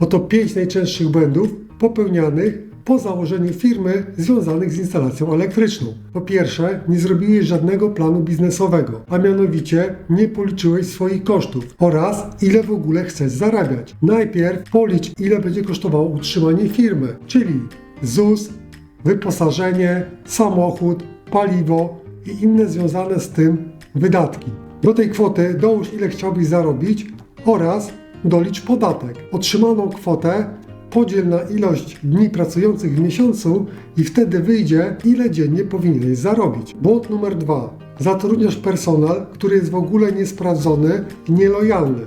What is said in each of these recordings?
Oto 5 najczęstszych błędów popełnianych po założeniu firmy związanych z instalacją elektryczną. Po pierwsze, nie zrobiłeś żadnego planu biznesowego, a mianowicie nie policzyłeś swoich kosztów oraz ile w ogóle chcesz zarabiać. Najpierw policz, ile będzie kosztowało utrzymanie firmy, czyli ZUS, wyposażenie, samochód, paliwo i inne związane z tym wydatki. Do tej kwoty dołóż ile chciałbyś zarobić oraz dolicz podatek. Otrzymaną kwotę podziel na ilość dni pracujących w miesiącu i wtedy wyjdzie, ile dziennie powinieneś zarobić. Błąd numer dwa. Zatrudniasz personel, który jest w ogóle niesprawdzony i nielojalny.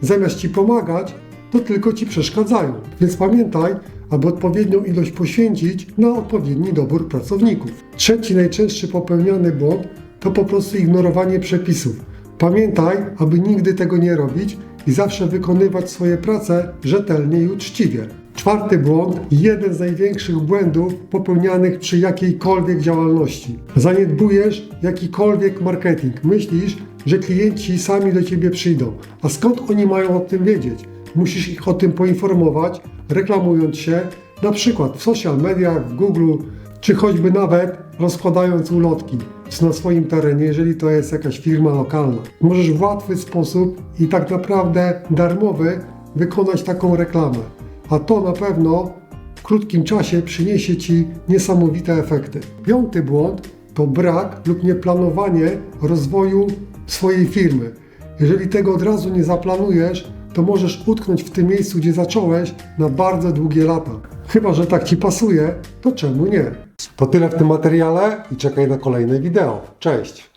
Zamiast ci pomagać, to tylko ci przeszkadzają. Więc pamiętaj, aby odpowiednią ilość poświęcić na odpowiedni dobór pracowników. Trzeci najczęstszy popełniany błąd to po prostu ignorowanie przepisów. Pamiętaj, aby nigdy tego nie robić i zawsze wykonywać swoje prace rzetelnie i uczciwie. Czwarty błąd, jeden z największych błędów popełnianych przy jakiejkolwiek działalności. Zaniedbujesz jakikolwiek marketing. Myślisz, że klienci sami do ciebie przyjdą. A skąd oni mają o tym wiedzieć? Musisz ich o tym poinformować, reklamując się, na przykład w social mediach, w Google, czy choćby nawet rozkładając ulotki na swoim terenie, jeżeli to jest jakaś firma lokalna. Możesz w łatwy sposób i tak naprawdę darmowy wykonać taką reklamę, a to na pewno w krótkim czasie przyniesie Ci niesamowite efekty. Piąty błąd to brak lub nieplanowanie rozwoju swojej firmy. Jeżeli tego od razu nie zaplanujesz, to możesz utknąć w tym miejscu, gdzie zacząłeś na bardzo długie lata. Chyba, że tak Ci pasuje, to czemu nie? To tyle w tym materiale i czekaj na kolejne wideo. Cześć!